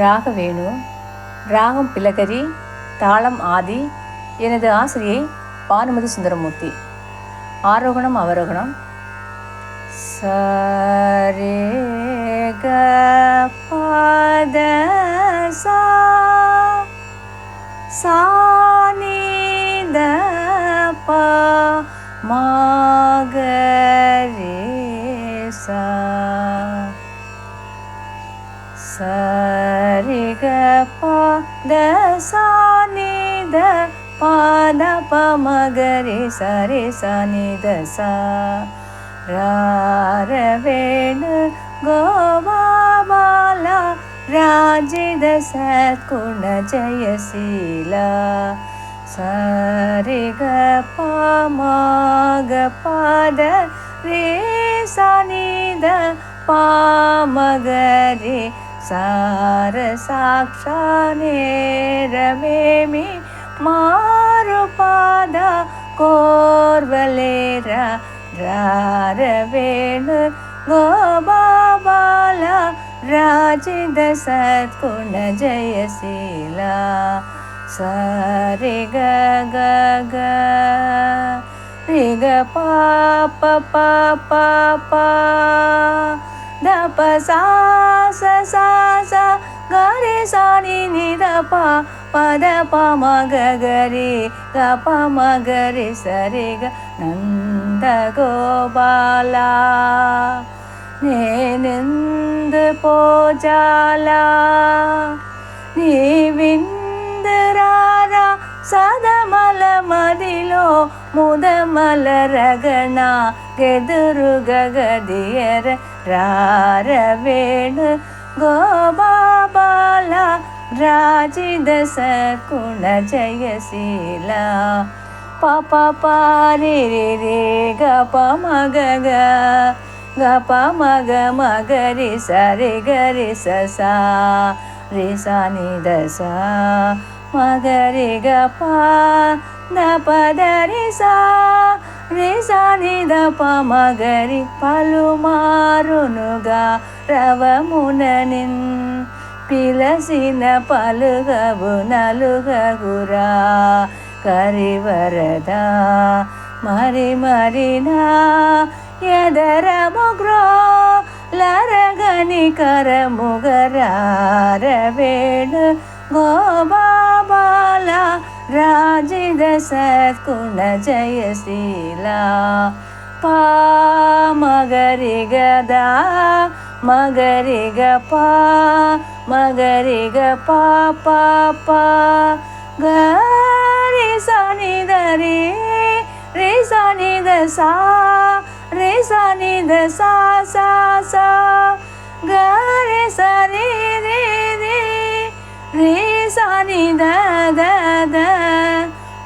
ராகவேணு ராகம் பிலகரி தாளம் ஆதி எனது ஆசிரியை பானுமதி சுந்தரமூர்த்தி. ஆரோகணம் அவரோகணம். சரே க பத சா ದ ಸಾ ನಿ ದ ಪಾ ದ ಪ ಮ ಗ ರೆ ಸ ರೆ ಸ ನಿ ದ ಸ ರಾ ರ ವೇಣು ಗೋವಾ ಬಾಲ ರಾಜಿದ ಸತ್ಗುಣ ಜಯಶೀಲ ಸರಿ ಗ ಪ ಮ ಗ ಪ ದ ರೇ ಸ ನಿ ದ ಪ ಮ ಗ ರೇ सार मारुपाद कोर्वलेर रारवेणु गोबाबाल कोर्बलेरा रारवेणु गोबा बाला ग ग कुण जयशीला स ऋग ऋग पा प பசா சசா சா கரி சாணி நித பா பத பா மக கரி க ப மகரி சரி க நந்த கோபாலா நே நிந்து போஜாலா நீ வின் సదమల మదిలో ముదమల రగణ గెదురు గగదియర రారవేణు గోబాబాల రాజిద సకుణ జయశీల పాప పారి రే గప మగగ గప మగ మగరి సరి గరి ససా ಮಗ ಮಗ ರಿ ಸ ರಿ ಗ ರಿ ಸ ಸಾ ರಿ ಸ ನಿ ದ ಸ మగ రి గ ప ద ప ద రి సా రి సా ని ద ప మగ రి పలుమారునుగా రవముననిన్ పిలసిన పలుగవు నలుగగురా కరివరదా మరి మరినా ఎదర ముగ్రో ಕರಮುಗರಾರವೇಣು ಗೋಬಾಬಾಲ ರಾಜಿದ ಸತ್ಗುಣ ಜಯಶೀಲ ಮಗರಿಗ ದ ಮಗರಿಗ ಪ ಮಗರಿಗ ಪ ಪ ಪ ಗರಿ ಸನಿದ ರೇ ರೇ ಸನಿದ ಸಾ ರೇ ಸನಿದ ಸಾ ಸಾ ಸಾ ಗಾರೆ ಸರಿ ರೇ ರೇ ರೇ ಸಾನಿ ದ ದ ದ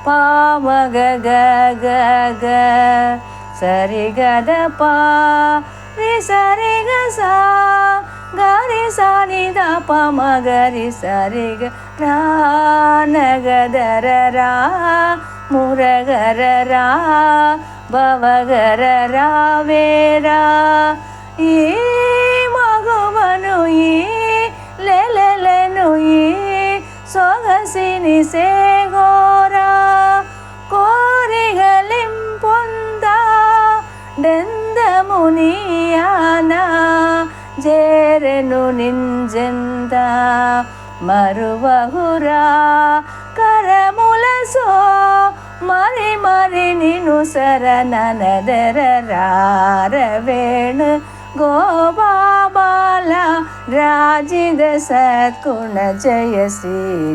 ಪಾವ ಗ ಗ ಗ ಗ ಸರಿ ಗ ದ ಪಾ ರೇ ಸರಿ ಗ ಸಾ ಗಾರೆ ಸಾನಿ ದ ಪ ಮ ಗ ರಿ ಸರಿ ಗ ರಾ ನ ಗ ದ ರ ರಾ முரகர ரா பவகர ராவேரா ஏ ಸೊಗಸಿನುಯಿ ಲೆಲೆಲೆನುಯಿ ಸೊಗಸಿನಿ ಸೇಗೋರ ಕೋರಿಗಲಿಂಪೊಂದ ಡೆಂದ ಮುನಿಯಾನ ಜೇರೆನು ನಿಂಜೆಂದ ಮರುವಹುರ ಕರಮುಲಸೋ ಮರಿ ಮರಿ ನಿನು ಸರ ನನದರ ರಾರವೇಣು ಗೋವಾ राजिद सत्कुण जय श्री